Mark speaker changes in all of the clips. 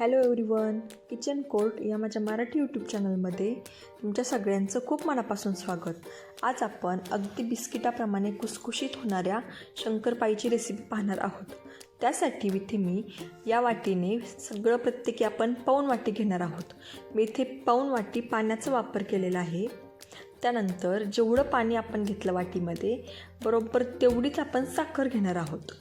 Speaker 1: Hello everyone kitchen court या माझ्या Marathi YouTube चॅनलमध्ये तुमच्या सगळ्यांचं खूप मनापासून स्वागत. आज आपण अगदी बिस्किटाप्रमाणे कुसकुशीत होणाऱ्या शंकरपाईची रेसिपी पाहणार आहोत. त्यासाठी इथे मी या वाटीने सगळं प्रत्येकी आपण पाऊण वाटी घेणार आहोत. मी इथे पाऊण वाटी पाण्याचा वापर केलेला आहे. त्यानंतर जेवढं पाणी आपण घेतलं वाटीमध्ये बरोबर तेवढीच आपण साखर घेणार आहोत.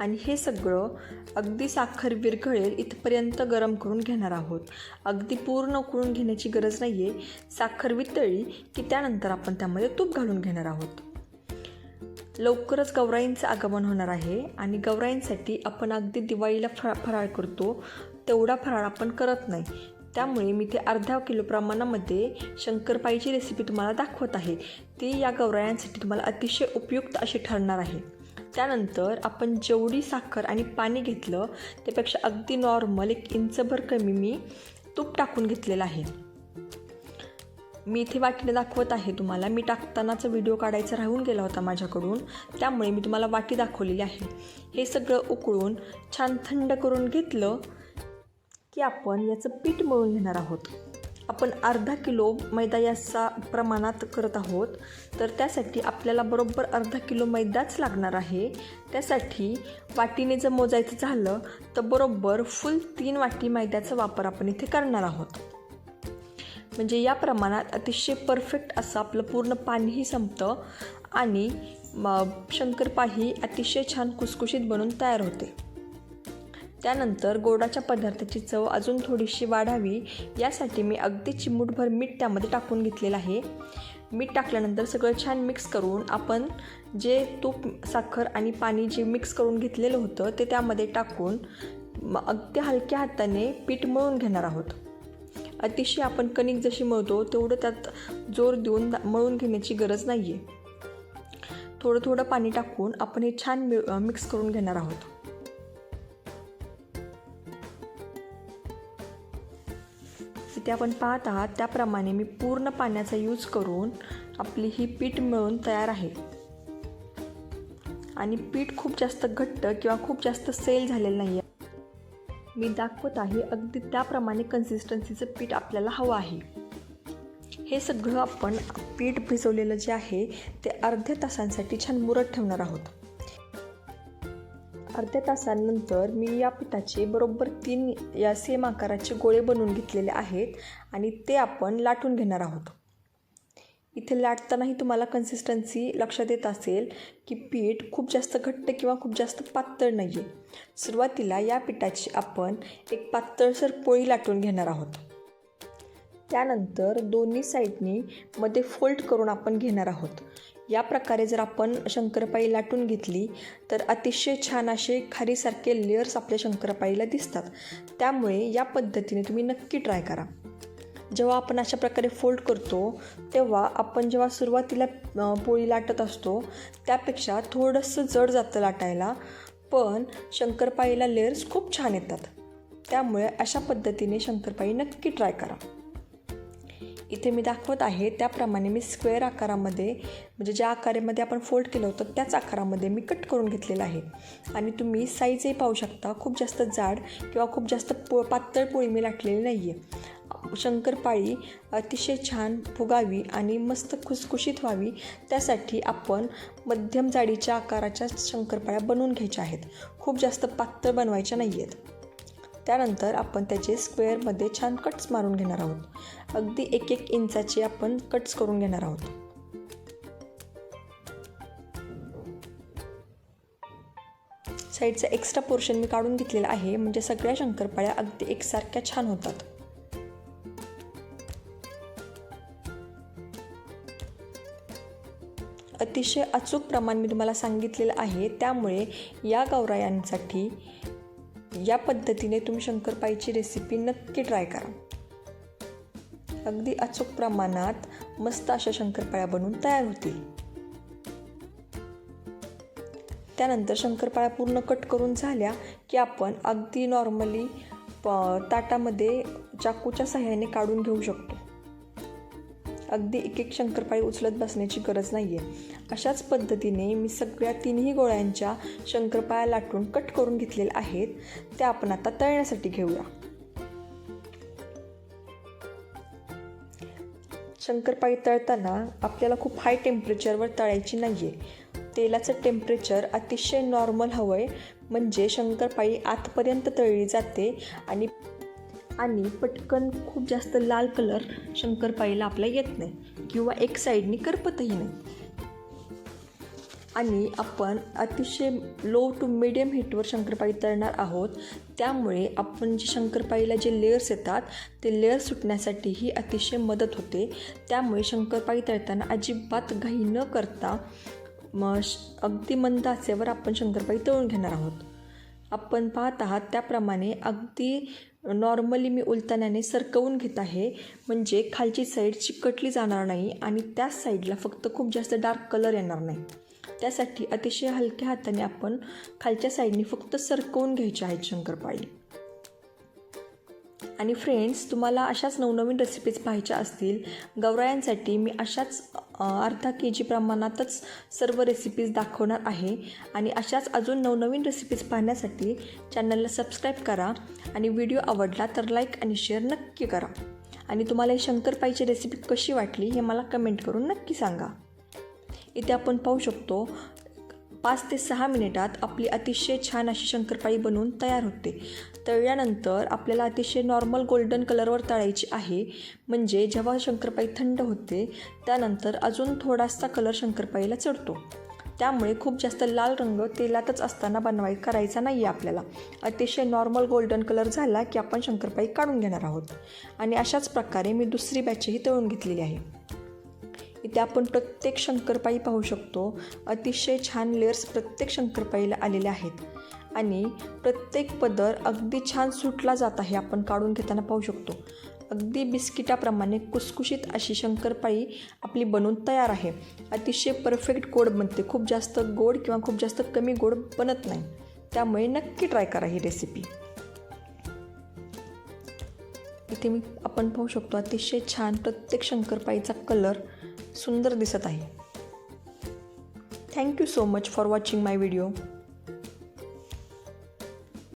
Speaker 1: आणि हे सगळं अगदी साखर विरघळेल इथपर्यंत गरम करून घेणार आहोत. अगदी पूर्ण उकळून घेण्याची गरज नाही आहे साखर वितळली की त्यानंतर आपण त्यामध्ये तूप घालून घेणार आहोत. लवकरच गौराईंचं आगमन होणार आहे आणि गौराईंसाठी आपण अगदी दिवाळीला फरा फराळ करतो. तेवढा फराळ आपण करत नाही. त्यामुळे मी ते अर्ध्या किलो प्रमाणामध्ये शंकरपाईची रेसिपी तुम्हाला दाखवत आहे. ती या गौरायांसाठी तुम्हाला अतिशय उपयुक्त अशी ठरणार आहे. त्यानंतर आपण जेवढी साखर आणि पाणी घेतलं त्यापेक्षा अगदी नॉर्मल एक इंचभर कमी मी तूप टाकून घेतलेलं आहे. मी इथे वाटीने दाखवत आहे तुम्हाला. मी टाकतानाचा व्हिडिओ काढायचा राहून गेला होता माझ्याकडून. त्यामुळे मी तुम्हाला वाटी दाखवलेली आहे. हे सगळं उकळून छान थंड करून घेतलं की आपण याचं पीठ मळून घेणार आहोत. आपण अर्धा किलो मैदा याचा प्रमाणात करत आहोत. तर त्यासाठी आपल्याला बरोबर अर्धा किलो मैदाच लागणार आहे. त्यासाठी वाटीने जर मोजायचं झालं तर बरोबर फुल तीन वाटी मैद्याचा वापर आपण इथे करणार आहोत. म्हणजे या प्रमाणात अतिशय परफेक्ट असं आपलं पूर्ण पाणीही संपतं आणि शंकरपाही अतिशय छान कुसकुशीत बनून तयार होते. त्यानंतर गोडाच्या पदार्थाची चव अजून थोडीशी वाढावी यासाठी मी अगदी चिमूटभर मीठ त्यामध्ये टाकून घेतलेलं आहे. मीठ टाकल्यानंतर सगळं छान मिक्स करून आपण जे तूप साखर आणि पाणी जे मिक्स करून घेतलेलं होतं ते त्यामध्ये टाकून म अगदी हलक्या हाताने पीठ मळून घेणार आहोत. अतिशय आपण कणिक जशी मळतो तेवढं त्यात जोर देऊन मळून घेण्याची गरज नाही आहे थोडं थोडं पाणी टाकून आपण हे छान मिक्स करून घेणार आहोत. इथे आपण पाहत आहात त्याप्रमाणे मी पूर्ण पाण्याचा यूज करून आपली ही पीठ मिळून तयार आहे. आणि पीठ खूप जास्त घट्ट किंवा खूप जास्त सेल झालेलं नाही आहे मी दाखवत आहे अगदी त्याप्रमाणे कन्सिस्टन्सीचं पीठ आपल्याला हवं आहे. हे सगळं आपण पीठ भिजवलेलं जे आहे ते अर्ध्या तासांसाठी छान मुरत ठेवणार आहोत. अर्ध्या तासानंतर मी या पिठाचे बरोबर तीन या सेम आकाराचे गोळे बनवून घेतलेले आहेत आणि ते आपण लाटून घेणार आहोत. इथे लाटतानाही तुम्हाला कन्सिस्टन्सी लक्षात येत असेल की पीठ खूप जास्त घट्ट किंवा खूप जास्त पातळ नाही आहे सुरुवातीला या पिठाची आपण एक पातळसर पोळी लाटून घेणार आहोत. त्यानंतर दोन्ही साईडनी मध्ये फोल्ड करून आपण घेणार आहोत. या प्रकारे जर आपण शंकरपाई लाटून घेतली तर अतिशय छान असे खारीसारखे लेअर्स आपल्या शंकरपाईला दिसतात. त्यामुळे या पद्धतीने तुम्ही नक्की ट्राय करा. जेव्हा आपण अशा प्रकारे फोल्ड करतो तेव्हा आपण जेव्हा सुरुवातीला पोळी लाटत असतो त्यापेक्षा थोडंसं जड जातं लाटायला पण शंकरपाईला लेयर्स खूप छान येतात. त्यामुळे अशा पद्धतीने शंकरपाई नक्की ट्राय करा. इथे मी दाखवत आहे त्याप्रमाणे मी स्क्वेअर आकारामध्ये म्हणजे ज्या आकारामध्ये आपण फोल्ड केलं होतं त्याच आकारामध्ये मी कट करून घेतलेलं आहे. आणि तुम्ही साईजही पाहू शकता खूप जास्त जाड किंवा खूप जास्त पो पातळ पोळी मी लाटलेली नाही आहे शंकरपाळी अतिशय छान फुगावी आणि मस्त खुसखुशीत व्हावी त्यासाठी आपण मध्यम जाडीच्या आकाराच्या शंकरपाळ्या बनवून घ्यायच्या आहेत. खूप जास्त पातळ बनवायच्या नाही आहेत त्यानंतर आपण त्याचे स्क्वेअरमध्ये छान कट्स मारून घेणार आहोत. अगदी एक एक इंचाचे आपण कट्स करून घेणार आहोत. साईडचं एक्स्ट्रा पोर्शन मी काढून घेतलेलं आहे म्हणजे सगळ्या शंकरपाळ्या अगदी एकसारख्या छान होतात. अतिशय अचूक प्रमाण मी तुम्हाला सांगितलेलं आहे त्यामुळे या गौरायांसाठी या पद्धतीने तुम्ही शंकरपाईची रेसिपी नक्की ट्राय करा. अगदी अचूक प्रमाणात मस्त अशा शंकरपाळ्या बनवून तयार होतील. त्यानंतर शंकरपाळ्या पूर्ण कट करून झाल्या की आपण अगदी नॉर्मली प ताटामध्ये चाकूच्या सहाय्याने काढून घेऊ शकतो. अगदी एक एक शंकरपाळी उचलत बसण्याची गरज नाही आहे अशाच पद्धतीने मी सगळ्या तिन्ही गोळ्यांच्या शंकरपाळ्या लाटून कट करून घेतलेल्या आहेत त्या आपण आता तळण्यासाठी घेऊया. शंकरपाळी तळताना आपल्याला खूप हाय टेम्परेचरवर तळायची नाही आहे तेलाचं टेम्परेचर अतिशय नॉर्मल हवं आहे म्हणजे शंकरपाळी आतपर्यंत तळली जाते आणि आणि पटकन खूप जास्त लाल कलर शंकरपाळीला आपला येत नाही किंवा एक साईडनी करपतही नाही. आणि आपण अतिशय लो टू मिडियम हीटवर शंकरपाळी तळणार आहोत. त्यामुळे आपण जे शंकरपाळीला जे लेअर्स येतात ते लेअर सुटण्यासाठीही अतिशय मदत होते. त्यामुळे शंकरपाळी तळताना अजिबात घाई न करता म श- अगदी मंद आचेवर आपण शंकरपाळी तळून घेणार आहोत. आपण पाहत आहात त्याप्रमाणे अगदी नॉर्मली मी उलटण्याने सरकवून घेत आहे. म्हणजे खालची साईड चिकटली जाणार नाही आणि त्या साईडला फक्त खूप जास्त डार्क कलर येणार नाही. त्यासाठी अतिशय हलक्या हाताने आपण खालच्या साईडने फक्त सरकवून घ्यायचे आहेत शंकरपाळी. आणि फ्रेंड्स तुम्हाला अशाच नवनवीन रेसिपीज पाहायच्या असतील गौरायांसाठी मी अशाच अर्धा के जी प्रमाणातच सर्व रेसिपीज दाखवणार आहे. आणि अशाच अजून नवनवीन रेसिपीज पाहण्यासाठी चॅनलला सबस्क्राईब करा. आणि व्हिडिओ आवडला तर लाईक आणि शेअर नक्की करा. आणि तुम्हाला ही शंकरपाईची रेसिपी कशी वाटली हे मला कमेंट करून नक्की सांगा. इथे आपण पाहू शकतो पाच ते सहा मिनिटात आपली अतिशय छान अशी शंकरपाळी बनवून तयार होते. तळल्यानंतर आपल्याला अतिशय नॉर्मल गोल्डन कलरवर तळायची आहे. म्हणजे जेव्हा शंकरपाळी थंड होते त्यानंतर अजून थोडासा कलर शंकरपाळीला चढतो. त्यामुळे खूप जास्त लाल रंग तेलातच असताना बनवाय करायचा नाही आहे आपल्याला. अतिशय नॉर्मल गोल्डन कलर झाला की आपण शंकरपाळी काढून घेणार आहोत. आणि अशाच प्रकारे मी दुसरी बॅचही तळून घेतलेली आहे. इथे आपण प्रत्येक शंकरपाई पाहू शकतो. अतिशय छान लेअर्स प्रत्येक शंकरपाईला आलेले आहेत. आणि प्रत्येक पदर अगदी छान सुटला जात आहे आपण काढून घेताना पाहू शकतो. अगदी बिस्किटाप्रमाणे कुसकुशीत अशी शंकरपाळी आपली बनवून तयार आहे. अतिशय परफेक्ट गोड बनते. खूप जास्त गोड किंवा खूप जास्त कमी गोड बनत नाही. त्यामुळे नक्की ट्राय करा ही रेसिपी इथे मी आपण पाहू शकतो अतिशय छान प्रत्येक शंकरपाळीचा कलर सुंदर दिसत आहे. Thank you so much for watching my video